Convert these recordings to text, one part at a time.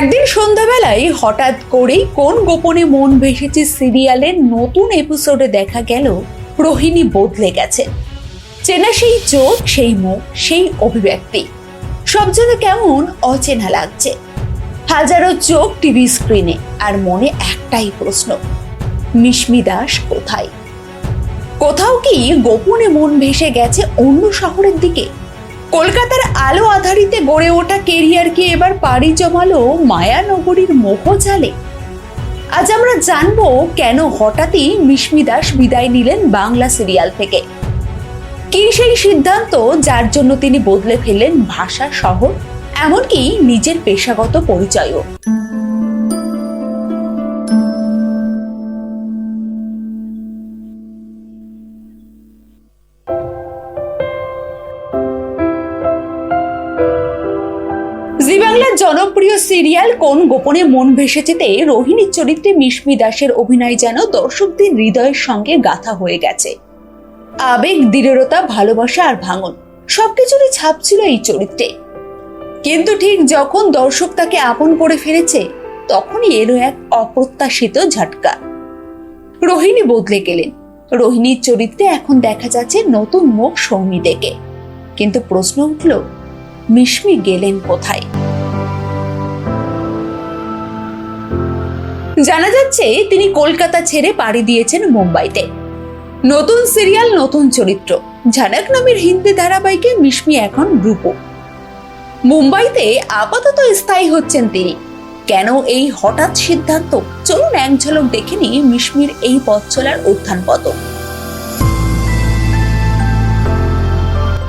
একদিন সন্ধ্যাবেলায় হঠাৎ করেই কোন গোপনে মন ভেসেছে সিরিয়ালের নতুন এপিসোডে দেখা গেল, রোহিণী বদলে গেছে। চেনা সেই চোখ, সেই মুখ, সেই অভিব্যক্তি। সব যেন কেমন অচেনা লাগছে। হাজারো চোখ টিভি স্ক্রিনে আর মনে একটাই প্রশ্ন, মিশমি দাস কোথায়? কোথাও কি গোপনে মন ভেসে গেছে অন্য শহরের দিকে? কলকাতার আলো আধারিতে গড়ে ওঠা কেরিয়ারকে এবার পাড়ি জমালো মায়ানগরীর মোহজালে আজ আমরা জানব কেন হঠাৎই মিশমি দাস বিদায় নিলেন বাংলা সিরিয়াল থেকে। কি সেই সিদ্ধান্ত যার জন্য তিনি বদলে ফেললেন ভাষা শহর এমনকি নিজের পেশাগত পরিচয়ও? বাংলার জনপ্রিয় সিরিয়াল কোন গোপনে মন ভেসেছেতে রোহিণীর চরিত্রে মিশমি দাসের অভিনয় যেন দর্শকদের হৃদয়ের সঙ্গে গাথা হয়ে গেছে। আবেগ, দৃঢ়তা, ভালোবাসা আর ভাঙন, সবকিছুরই ছাপ ছিল এই চরিত্রে। কিন্তু ঠিক যখন দর্শক তাকে আপন করে ফেলেছে, তখনই এলো এক অপ্রত্যাশিত ঝটকা। রোহিণী বদলে গেলেন। রোহিণীর চরিত্রে এখন দেখা যাচ্ছে নতুন মুখ সৌমিদেকে কিন্তু প্রশ্ন উঠল মিশমি গেলেন কোথায়? জানা যাচ্ছে তিনি কলকাতা ছেড়ে পাড়ি দিয়েছেন মুম্বাইতে। নতুন সিরিয়াল, নতুন চরিত্র। ঝানক নামের হিন্দি ধারাবাহিকে মিশমি এখন রূপ। মুম্বাইতে আপাতত স্থায়ী হচ্ছেন তিনি। কেন এই হঠাৎ সিদ্ধান্ত? চলুন এক ঝলক দেখে নিই মিশমির এই পথ চলার উত্থান পতন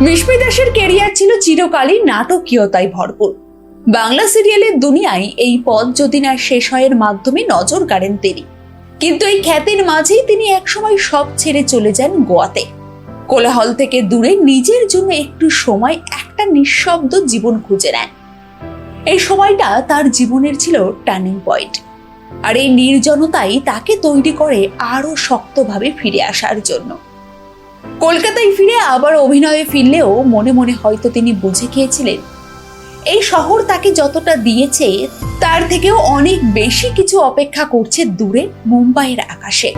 মিশমি দাসের কেরিয়ার ছিল চিরকালই নাটকীয়তায় ভরপুর। বাংলা সিরিয়ালের দুনিয়ায় এই পথ যদি না শেষ হয়ের মাধ্যমে নজর কাড়েন তিনি। কিন্তু এই খ্যাতির মাঝেই তিনি একসময় সব ছেড়ে চলে যান গোয়াতে। কোলাহল থেকে দূরে নিজের জন্য একটু সময়, একটা নিঃশব্দ জীবন খুঁজে নেন। এই সময়টা তার জীবনের ছিল টার্নিং পয়েন্ট। আর এই নির্জনতাই তাকে তৈরি করে আরও শক্তভাবে ফিরে আসার জন্য। কলকাতায় ফিরে আবার অভিনয়ে ফিরলেও মনে মনে হয়তো তিনি বুঝে গিয়েছিলেন এই শহর তাকে যতটা দিয়েছে, তার থেকেও অনেক বেশি কিছু অপেক্ষা করছে দূরে মুম্বাইয়ের আকাশে।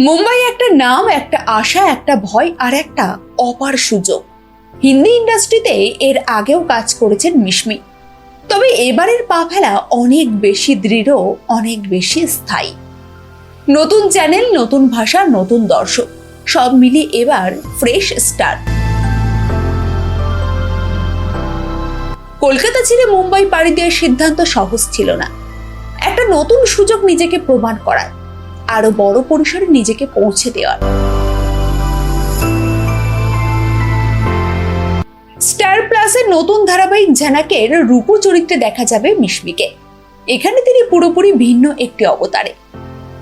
মুম্বাই একটা নাম, একটা আশা, একটা ভয় আর একটা অপার সুযোগ। হিন্দি ইন্ডাস্ট্রিতে এর আগেও কাজ করেছেন মিশমি। তবে এবারের পা ফেলা অনেক বেশি দৃঢ়, অনেক বেশি স্থায়ী। নতুন চ্যানেল, নতুন ভাষা, নতুন দর্শক। সব মিলিয়ে এবার ফ্রেশ স্টার্ট কলকাতা ছেড়ে মুম্বাই পাড়ি দেওয়ার সিদ্ধান্ত সহজ ছিল না। একটা নতুন সুযোগ নিজেকে প্রমাণ করার, আরও বড় পরিসরে নিজেকে পৌঁছে দেওয়ার। স্টার প্লাসের নতুন ধারাবাহিক ঝানাকের রূপ চরিত্রে দেখা যাবে মিশমিকে। এখানে তিনি পুরোপুরি ভিন্ন একটি অবতারে।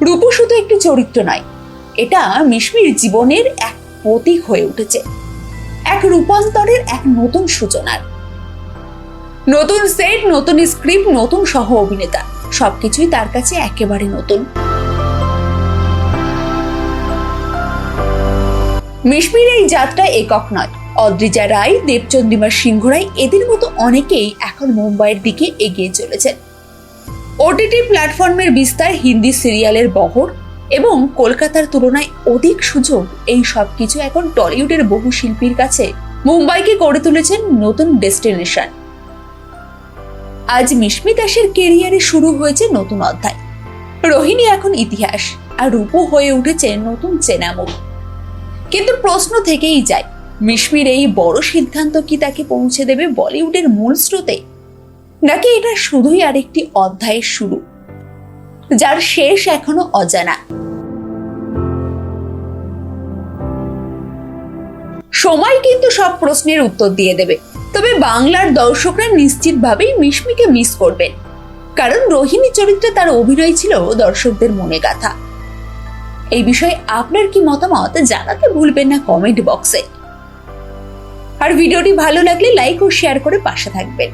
রূপ শুধু একটি চরিত্র নয় এটা মিশমির জীবনের এক প্রতীক হয়ে উঠেছে, এক রূপান্তরের এক নতুন সূচনার। নতুন সেট নতুন স্ক্রিপ্ট নতুন সহ অভিনেতা, সবকিছুই তার কাছে একেবারে নতুন। মিশমির এই যাত্রা একক নয়। অদ্রিজা রায় দেবচন্দিমা সিংহ রায় এদের মতো অনেকেই এখন মুম্বাইয়ের দিকে এগিয়ে চলেছেন। ওটিটি প্ল্যাটফর্মের বিস্তার হিন্দি সিরিয়ালের বহর এবং কলকাতার তুলনায় অধিক সুযোগ এই সব কিছু এখন টলিউডের বহু শিল্পীর কাছে। মুম্বাইকে করে তুলেছেন নতুন ডেস্টিনেশন। আজ মিশমি দাসের কেরিয়ারে শুরু হয়েছে নতুন অধ্যায়। রোহিণী এখন ইতিহাস আর রূপ হয়ে উঠেছে নতুন চেনামুখ। কিন্তু প্রশ্ন থেকেই যায়, মিশমির এই বড় সিদ্ধান্ত কি তাকে পৌঁছে দেবে বলিউডের মূল স্রোতে? নাকি এটা শুধুই আরেকটি অধ্যায়ের শুরু? যার শেষ এখনও অজানা। সময় কিন্তু সব প্রশ্নের উত্তর দিয়ে দেবে। তবে বাংলার দর্শকরা নিশ্চিতভাবেই মিশমিকে মিস করবেন। কারণ রোহিণী চরিত্রে তার অভিনয় ছিল দর্শকদের মনে গাথা এই বিষয়ে আপনার কি মতামত জানাতে ভুলবেন না কমেন্ট বক্সে আর ভিডিওটি ভালো লাগলে লাইক ও শেয়ার করে পাশে থাকবেন।